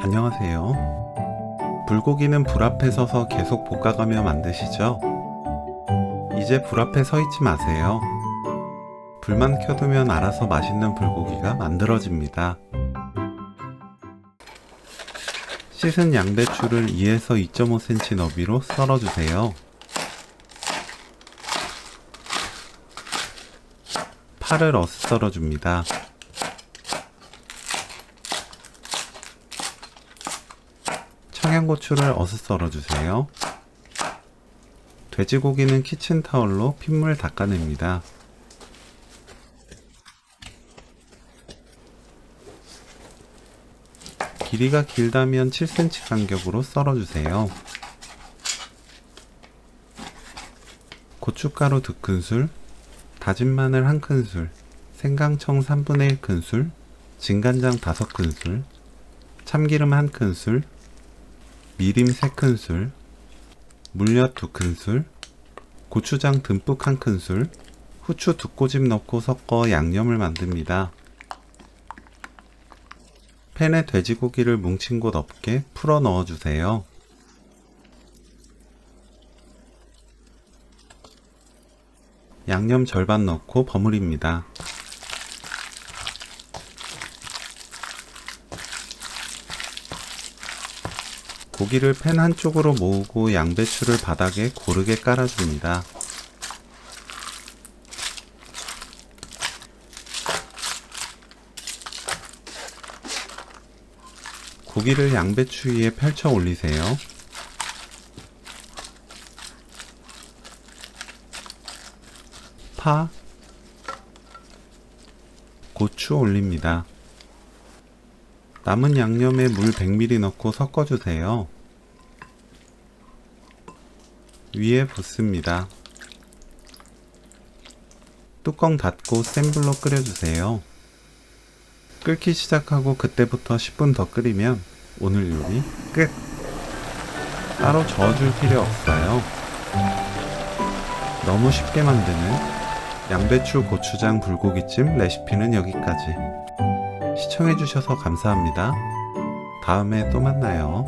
안녕하세요. 불고기는 불 앞에 서서 계속 볶아가며 만드시죠? 이제 불 앞에 서 있지 마세요. 불만 켜두면 알아서 맛있는 불고기가 만들어집니다. 씻은 양배추를 2에서 2.5cm 너비로 썰어주세요. 파를 어슷 썰어 줍니다. 청양고추를 어슷 썰어 주세요. 돼지고기는 키친타올로 핏물 닦아냅니다. 길이가 길다면 7cm 간격으로 썰어주세요. 고춧가루 2큰술, 다진 마늘 1큰술, 생강청 3분의 1큰술, 진간장 5큰술, 참기름 1큰술, 미림 3큰술, 물엿 2큰술, 고추장 듬뿍 1큰술, 후추 2꼬집 넣고 섞어 양념을 만듭니다. 팬에 돼지고기를 뭉친 곳 없게 풀어 넣어주세요. 양념 절반 넣고 버무립니다. 고기를 팬 한쪽으로 모으고 양배추를 바닥에 고르게 깔아줍니다. 고기를 양배추 위에 펼쳐 올리세요. 파, 고추 올립니다. 남은 양념에 물 100ml 넣고 섞어주세요. 위에 붓습니다. 뚜껑 닫고 센 불로 끓여주세요. 끓기 시작하고 그때부터 10분 더 끓이면 오늘 요리 끝! 따로 저어줄 필요 없어요. 너무 쉽게 만드는 양배추 고추장 불고기찜 레시피는 여기까지. 시청해주셔서 감사합니다. 다음에 또 만나요.